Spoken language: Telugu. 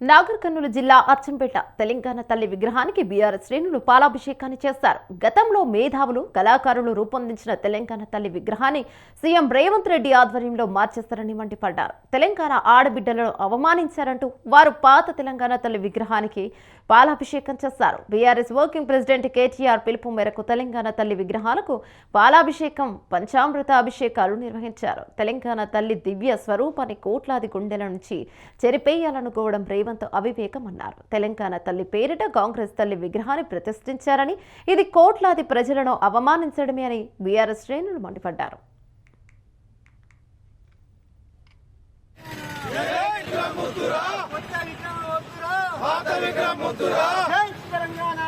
నాగర్ కర్నూలు జిల్లా అచ్చంపేట తెలంగాణ తల్లి విగ్రహానికి బీఆర్ఎస్ శ్రేణులు పాలాభిషేకాన్ని చేశారు గతంలో మేధావులు కళాకారులు రూపొందించిన తెలంగాణ తల్లి విగ్రహాన్ని సీఎం రేవంత్ రెడ్డి ఆధ్వర్యంలో మార్చేస్తారని మండిపడ్డారు. తెలంగాణ ఆడబిడ్డలను అవమానించారంటూ వారు పాత తెలంగాణ తల్లి విగ్రహానికి పాలాభిషేకం చేశారు బీఆర్ఎస్ వర్కింగ్ ప్రెసిడెంట్ కేటీఆర్ పిలుపు మేరకు తెలంగాణ తల్లి విగ్రహాలకు పాలాభిషేకం పంచామృత అభిషేకాలు నిర్వహించారు. తెలంగాణ తల్లి దివ్య స్వరూపాన్ని కోట్లాది గుండెల నుంచి చెరిపేయాలనుకోవడం రేవంత్ అవివేకం అన్నారు తెలంగాణ తల్లి పేరిట కాంగ్రెస్ తల్లి విగ్రహాన్ని ప్రతిష్ఠించారని ఇది కోట్లాది ప్రజలను అవమానించడమే అని బీఆర్ఎస్ శ్రేణులు మండిపడ్డారు తెలంగాణ